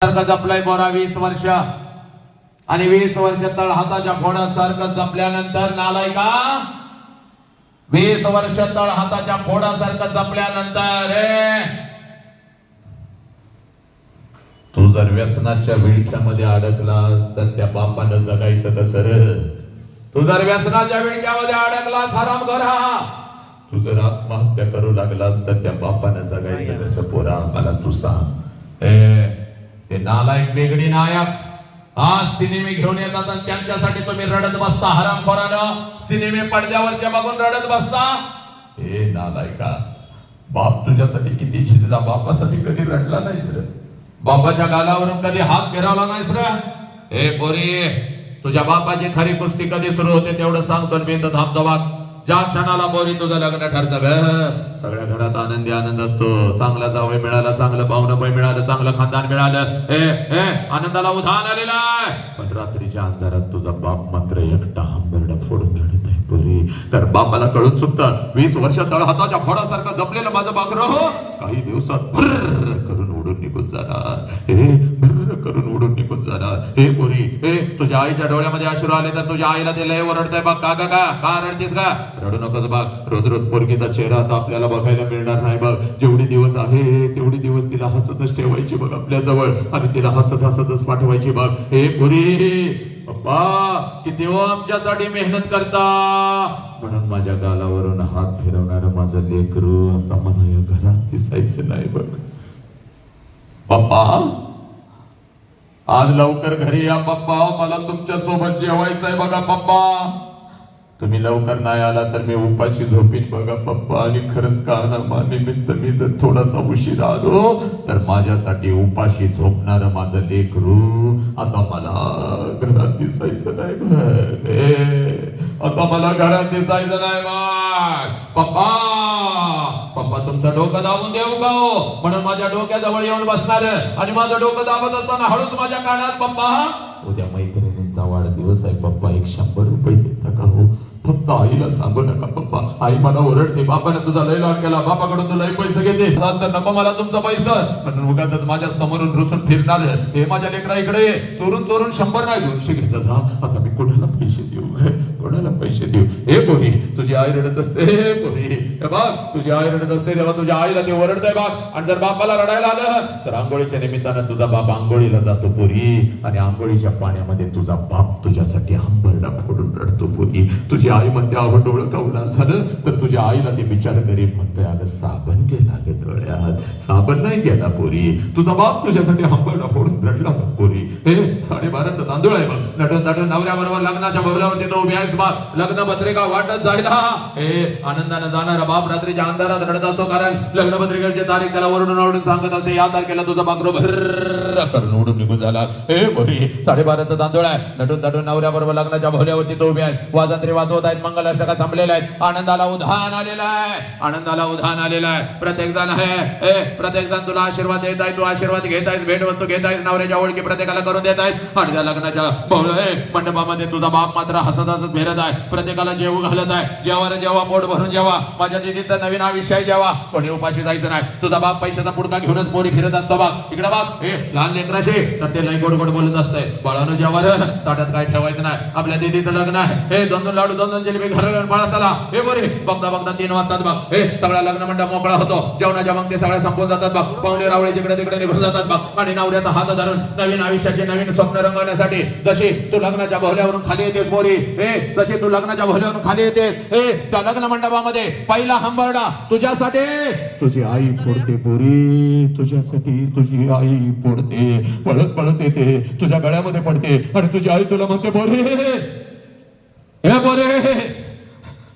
सारखं जपलंय बोरा वीस वर्ष. आणि वीस वर्ष तळ हाताच्या फोडासारखं जपल्यानंतर नालाय का? वीस वर्ष तळ हाताच्या फोडासारखं जपल्यानंतर तू जर व्यसनाच्या विळख्यामध्ये अडकलास तर त्या बापानं जगायचं कसं र? तू जर व्यसनाच्या विळख्यामध्ये अडकलास हराम करा तू जर आत्महत्या करू लागलास तर त्या बापानं जगायचं कसं पोरा? मला तू सांग. ते नालायक बेगडी नायक. आज सिनेमे घेऊन येतात आणि त्यांच्यासाठी तुम्ही रडत बसता. हरामखोरानं सिनेमे पडद्यावरच्या बघून रडत बसता. हे नालायका बाप तुझ्यासाठी किती झिजला बापासाठी कधी रडला नाहीस र? बापाच्या गालावरून कधी हात फिरवला नाहीस र? हे पोरी तुझ्या बापाची खरी कुस्ती कधी सुरू होते तेवढं सांगतो आणि मी तर थांबतो ज्या क्षणाला बोरी तुझं लग्न ठरतं ग. सगळ्या घरात आनंदी आनंद असतो. चांगला जावई मिळाला चांगलं पाहुणं पण मिळालं चांगलं खानदान मिळालं. ए ए आनंदाला उधाण आलेला आहे. पण रात्रीच्या अंधारात तुझा बाप मात्र एकटा हंबरडा फोडून रडत आहे पोरी. तर बापाला कळून चुकतं. वीस वर्ष तळहाताच्या फोडासारखं जपलेलं माझं बाकर हो काही दिवसात भर करून उडून निघून जाणार. हे करून उडून निघून जाणार. हे पोरी हे तुझ्या आईच्या डोळ्यामध्ये अश्रू आले तर तुझ्या आईला ते लय ओरडतंय बघ. का का? का रडतेस का रडू नकोस बघ. रोज रोज पोरगीचा चेहरा आता आपल्याला बघायला मिळणार नाही बघ. जेवढे दिवस आहे तेवढे दिवस तिला हसतच ठेवायची बघ आपल्या जवळ आणि तिला हसत हसतच पाठवायची बघ. हे पोरी पप्पा किती हो आमच्यासाठी मेहनत करता? म्हणून माझ्या गालावरून हात फिरवणार माझं लेकरू आता मला या घरात दिसायचं नाही बघ. पप्पा आज लवकर घरी या पप्पा. मला तुमच्यासोबत जेवायचंय बघा पप्पा. तुम्ही लवकर नाही आला तर मी उपाशी झोपीन बघा पप्पा. आणि खरंच का निमित्त मी जर थोडासा उशीर आलो तर माझ्यासाठी उपाशी झोपणार माझं लेकरू आता मला घरात दिसायचं नाही आता मला घरात दिसायचं नाही बा पप्पा! बाप्पा तुमचं डोकं दाबून देऊ का हो? म्हणून माझ्या डोक्याजवळ येऊन बसणार. आणि माझं डोकं दाबत असताना हळूच माझ्या कानात पप्पा उद्या मैत्रिणींचा वाढदिवस आहे पप्पा एक शंभर रुपये देता का हो? फक्त आईला सांगू नका. पप्पा आई मला ओरडते. बापाने तुझा लय लाड केला. बापाकडून तू लय पैसे घेते. तर नको मला तुमचा पैसा. म्हणून उगाच माझ्या समोरून रुसून फिरणार हे माझ्या लेकरा इकडे ये. चोरून चोरून शंभर नाही दोनशे घ्यायचा जा आता मी कोणाला पैसे देऊ? कोणाला पैसे देऊ? हे पोरी तुझी आई रडत असते. हे पोरी. हे बघ तुझी आई रडत असते तेव्हा तुझ्या आईला ते ओरडतंय बाग आणि जर बापाला रडायला आलं तर आंघोळीच्या निमित्तानं तुझा बाप आंघोळीला जातो पोरी. आणि आंघोळीच्या पाण्यामध्ये तुझा बाप तुझ्यासाठी आंबरडा फोडून रडतो पोरी. तुझी आई आई म्हणते अहो डोळं कवला झालं तर तुझ्या आईला ते बिचार गरीब म्हणतोय अगं साबण गेला ग डोळ्यात. साबण नाही गेला पोरी. तुझा बाप तुझ्यासाठी हंबरडा फोडून रडला बघ पोरी. हे साडेबाराचा तांदूळ आहे बघ. नटन नटन नवऱ्याबरोबर लग्नाच्या भवल्यावरती तो उभी आहेस बघ. लग्न पत्रिका वाटत जायला हे. आनंदानं जाणारा बाप रात्रीच्या अंधारात रडत असतो कारण लग्न पत्रिकेची तारीख त्याला वरून ओरडून सांगत असे या तारखेला तुझा बाकरो भर करून ओढून निघून झाला. हे पोरी साडेबाराचा तांदूळ आहे. नटून नटून नवऱ्याबरोबर लग्नाच्या भवल्यावरती तो उभी आहे. वाजंत्री वाजवत आहेत मंगलाष्टका संपलेल्या आहेत. आनंदाला उधान आलेला आहे. आनंदाला उधान आलेला आहे. प्रत्येक जण आहे. प्रत्येक जण तुला आशीर्वाद देत आहे तू आशीर्वाद घेत आहेस भेट वस्तू घेत आहेस नवऱ्याच्या ओळखी प्रत्येकाला करून देत आहेस. आणि त्या लग्नाच्या मंडपामध्ये तुझा बाप मात्र हसत हसत फिरत आहे. प्रत्येकाला जेवू घालत आहे. जेव्हा जेव्हा पोट भरून जेवा. माझ्या दिदीचा नवीन आयुष्य जेवा. कोणी उपाशी जायचं नाही. तुझा बाप पैशाचा पुडका घेऊनच पोरी फिरत असतो बा. इकडे बाप हे लहान लेकराशे. तर ते लई गोड गोड बोलत असतंय. बाळानं जेव्हा ताटात काय ठेवायचं नाही. आपल्या दिदीचं लग्न आहे. हे दोन दोन लाडू दोन दोन जिलेबी घर घेऊन चला. हे बरे बघता बघता तीन वाजतात बघ. हे सगळा लग्न मंडप मोकळा होतो. जेवणाच्या मग ते सगळे संपून जातात बघ. पाहुणे रावळे जिकडे तिकडे निघून जातात बघ. आणि नवऱ्याचा हात धरून नवीन आयुष्याचे नवीन स्वप्न रंगवण्यासाठी जशी तू लग्नाच्या भोल्यावरून खाली येतेस बोरी हे जशी तू लग्नाच्या भोल्यावरून खाली येतेस हे त्या लग्न मंडपामध्ये पहिला हंबरडा तुझ्यासाठी. तुझी आई फोडते बोरी तुझ्यासाठी तुझी आई फोडते. पळत पळत येते. तुझ्या गळ्यामध्ये पडते. आणि तुझी आई तुला म्हणते बोरी हे बोरे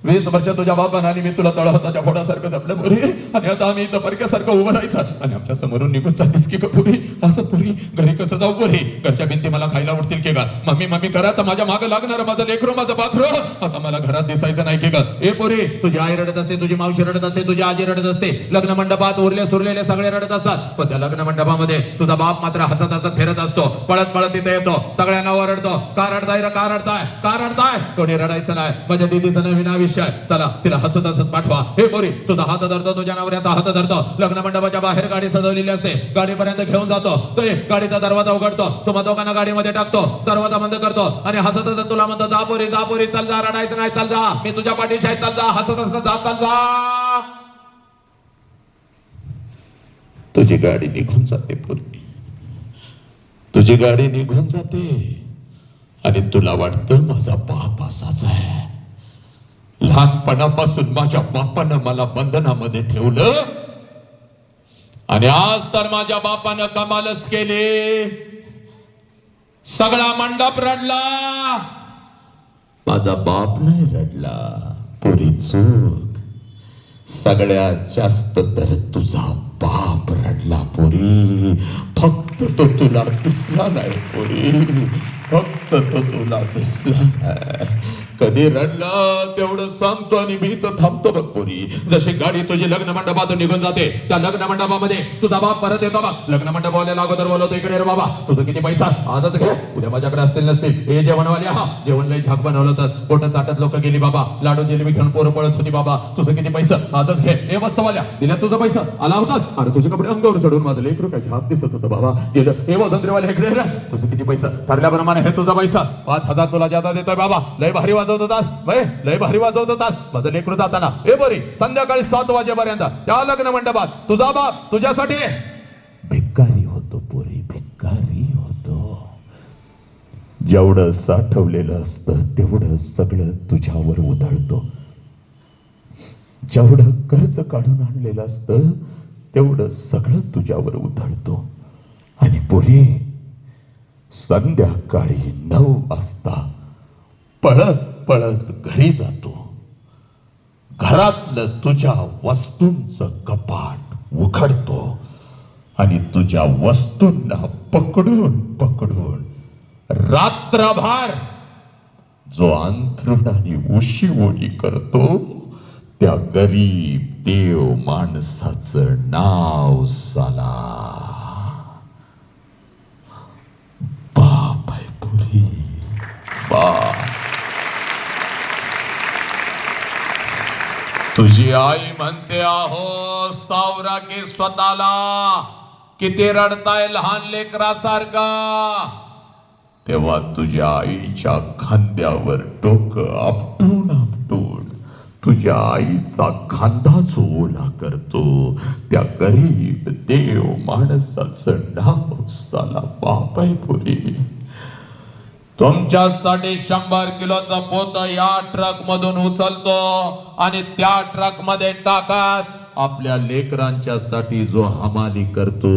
वीस वर्ष तुझ्या बापानं आणि मी तुला तळहाताच्या फोडासारखं जपलं पुरी. आणि आता आम्ही इथं परक्यासारखं उभं राहायचं. आणि आमच्या समोरून निघून चालीस की पुरी. असं पुरी. घरी कसं जाऊ पुरी? घरच्या भिंती मला खायला उठतील की का मम्मी मम्मी करा तर माझ्या मागं लागणार माझं लेकरो माझं पाखरो. आता मला घरात दिसायचं नाही की का ए पुरी तुझी आई रडत असते तुझी मावशी रडत असते तुझी आजी रडत असते. लग्न मंडपात उरले सुरलेले सगळे रडत असतात. पण त्या लग्न मंडपामध्ये तुझा बाप मात्र हसत हसत फिरत असतो. पळत पळत तिथे येतो. सगळ्यांना ओरडतो. का रडताय रे? का रडताय? का रडताय? कोणी रडायचं नाही. माझ्या दिदीचं नवीन आयुष्य आयुष्य आहे चला तिला हसत हसत पाठवा. हे पोरी तुझा हात धरतो तुझ्या नवऱ्याचा हात धरतो. लग्न मंडपाच्या बाहेर गाडी सजवलेली असते. गाडीपर्यंत घेऊन जातो. तो गाडीचा दरवाजा उघडतो. तुम्हा दोघांना गाडीमध्ये टाकतो. दरवाजा बंद करतो. आणि हसत हसत तुला म्हणतो जा पोरी जा पोरी चल जा रडायचं नाही चल जा. मी तुझ्या पाठीशी आहे चल जा. हसत हसत जा चल जा. तुझी गाडी निघून जाते पूर्वी तुझी गाडी निघून जाते. आणि तुला वाटतं माझा बाप असाच आहे. लहानपणापासून माझ्या बापानं मला बंधनामध्ये ठेवलं. आणि आज तर माझ्या बापानं कमालच केले. सगळा मंडप रडला. माझा बाप नाही रडला. पुरी चूक. सगळ्यात जास्त तर तुझा बाप रडला पोरी. फक्त तो तुला दिसला नाही पोरी. फक्त तो तुला दिसला नाही. कधी रडला तेवढं सांगतो आणि भीत थांबतो बघ पोरी. जशी गाडी तुझी लग्न मंडपातून निघून जाते त्या लग्न मंडपामध्ये तुझा बाप परत येतो बा लग्न मंडपावाल्याला अगोदर बोलवतो इकडे रे बाबा तुझं किती पैसा? आजच घे. उद्या माझ्याकडे असतील नसतील. हे जेवणवाले हा. जेवण लय झाक बनवलं होतंस पोट चाटत लोक गेली बाबा. लाडू जिलेबी घेऊन पोरं पळत होती बाबा. तुझं किती पैसा? आजच घे. हे मस्तवाल्या दिल्या तुझा पैसा? आला होतास? अरे तुझे कपडे अंगावर चढून माझं लेकरू काय झाक दिसत होतं बाबा. गेलं हे वसंतरीवाले इकडे रे. तुझं किती पैसा? ठरल्याप्रमाणे हे तुझा पैसा. पाच हजार तुला जादा देतोय बाबा. लय भारी वाजवत होतास वय लय भारी वाजवत होतास माझं लेकरू जाताना. हे बरी संध्याकाळी सात वाजेपर्यंत. त्या लग्न मंडपात. तुझा बाप तुझ्यासाठी. भिकारी होतो पोरी भिकारी होतो. जेवढं साठवलेलं असतं तेवढं सगळं तुझ्यावर उधळतो. जेवढं कर्ज काढून आणलेलं असतं तेवढं सगळं तुझ्यावर उधळतो. आणि पुरी संध्याकाळी नऊ वाजता पळत पळत घरी जातो. घरातलं तुझ्या वस्तूंचं कपाट उघडतो आणि तुझ्या वस्तूंना पकडून पकडून रात्रभार जो अंथरुण आणि उशी ओली करतो त्या गरीब देव माणसाचं नाव साला. बाप आहे पुरी. बाप. तुझी आई म्हणते आहो सावरा की स्वतःला किती रडताय लहान लेकरासारखा. तेव्हा तुझ्या आईच्या खांद्यावर डोकं आपटून आपटून तुझ्या आईचा खांदा ओला करतो. त्या गरीब देव माणसाचं नाव साला बापाय पुरी तुमच्यासाठी शंभर किलोचं पोत या ट्रक मधून उचलतो आणि त्या ट्रकमध्ये टाकत आपल्या लेकरांच्या साठी जो हमाली करतो.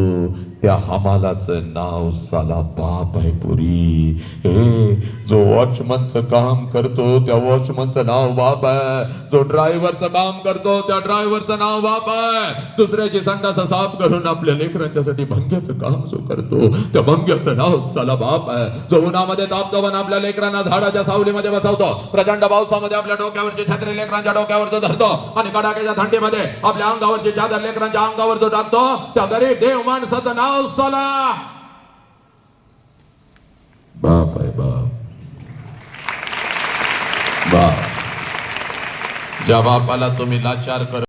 त्या हमालाचं नाव साला बाप आहे पुरी. हे जो वॉचमनचं काम करतो त्या वॉचमनचं नाव बाप आहे. जो ड्रायव्हरचं काम करतो त्या ड्रायव्हरचं नाव बाप आहे. दुसऱ्याची संडास साफ करून आपल्या लेकरांच्यासाठी भंग्याचं काम जो करतो त्या भंग्याचं नाव साला बाप आहे. जो उन्हामध्ये तापतो पण आपल्या लेकरांना झाडाच्या सावलीमध्ये बसवतो प्रचंड पावसामध्ये आपल्या डोक्यावरची छत्री लेकरांच्या डोक्यावरचं धरतो आणि कडाक्याच्या थंडीमध्ये आपल्या अंगावरची चादर लेकरांच्या अंगावर जो टाकतो त्या गरीब देव माणसाचं नाव साला बाप आहे बाप बाप ज्या बापाला तुम्ही लाचार कर